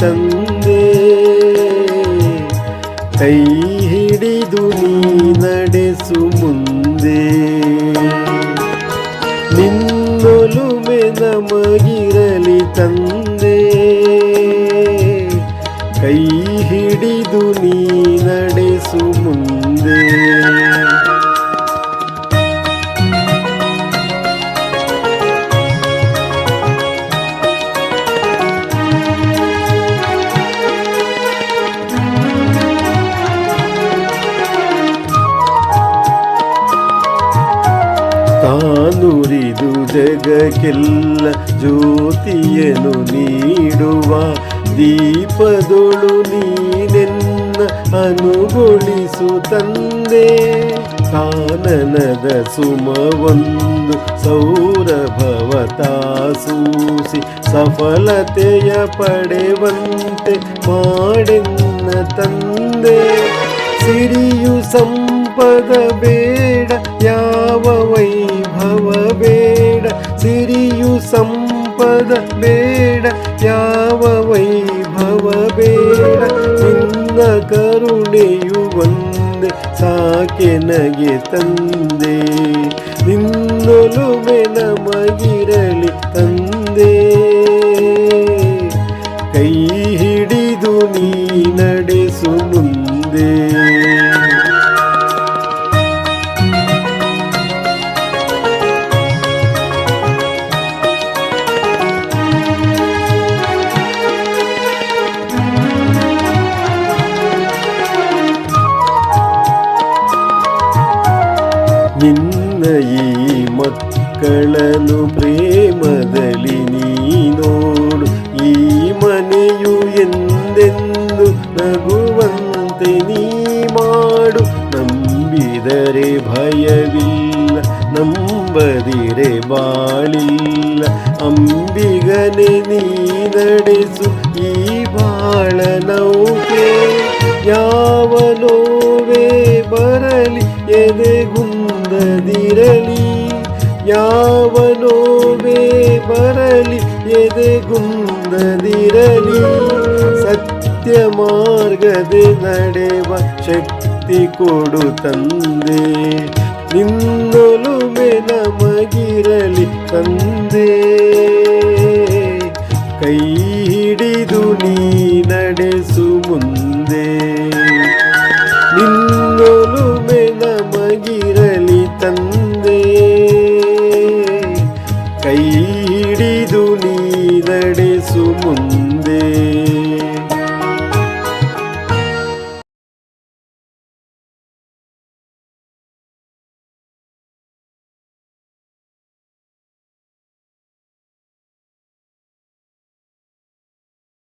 ತಂದೆ ಕೈ ಹಿಡಿದು ನೀ ನಡೆಸು ಮುಂದೆ. ನಿನ್ನೊಲುಮೆ ನಮಗಿರಲಿ ತಂದೆ ಕೈ ಹಿಡಿದು ನೀ ತಾನುರಿದು ಜಗಕ್ಕೆಲ್ಲ ಜ್ಯೋತಿಯನ್ನು ನೀಡುವ ದೀಪದೊಳು ನೀನೆನ್ನ ಅನುಗೊಳಿಸು ತಂದೆ. ಕಾನನದ ಸುಮವೊಂದು ಸೌರಭವ ತಾಸೂಸಿ ಸಫಲತೆಯ ಪಡೆವಂತೆ ಮಾಡೆನ್ನ ತಂದೆ. ಸಿರಿಯು ಸಂಪದ ಬೇಡ, ಯಾವ ವೈಭವ ಸಂಪದ ಬೇಡ ಯಾವ ವೈಭವ ಬೇಡ. ನಿನ್ನ ಕರುಣೆಯು ಒಂದೇ ಸಾಕೆನಗೆ ತಂದೆ. ನಿನ್ನೊಲುಮೆ ನಮಗಿರಲಿ ತಂದೆ. ನಿನ್ನ ಈ ಮಕ್ಕಳನ್ನು ಪ್ರೇಮದಲ್ಲಿ ನೀ ನೋಡು ಈ ಮನೆಯು ಎಂದೆಂದು ನಗುವಂತೆ ನೀ ಮಾಡು ನಂಬಿದರೆ ಭಯವಿಲ್ಲ ನಂಬದಿರೆ ಬಾಳಿಲ್ಲ ಅಂಬಿಗನೆ ನೀ ನಡೆಸು ಈ ಬಾಳ ನೌಕೆ ಎದೆಗುಂದದಿರಲಿ ಯಾವ ನೋವೇ ಬರಲಿ ಎದೆಗುಂದದಿರಲಿ ಸತ್ಯ ಮಾರ್ಗದೆ ನಡೆವ ಶಕ್ತಿ ಕೊಡು ತಂದೆ. ನಿನ್ನೊಲುಮೆ ನಮಗಿರಲಿ ತಂದೆ. ಕೈ ಹಿಡಿದು ನೀ ನಡೆಸು ಮುಂದೆ. ಕೈ ಹಿಡಿದು ನೀ ನಡೆಸು ಮುಂದೆ.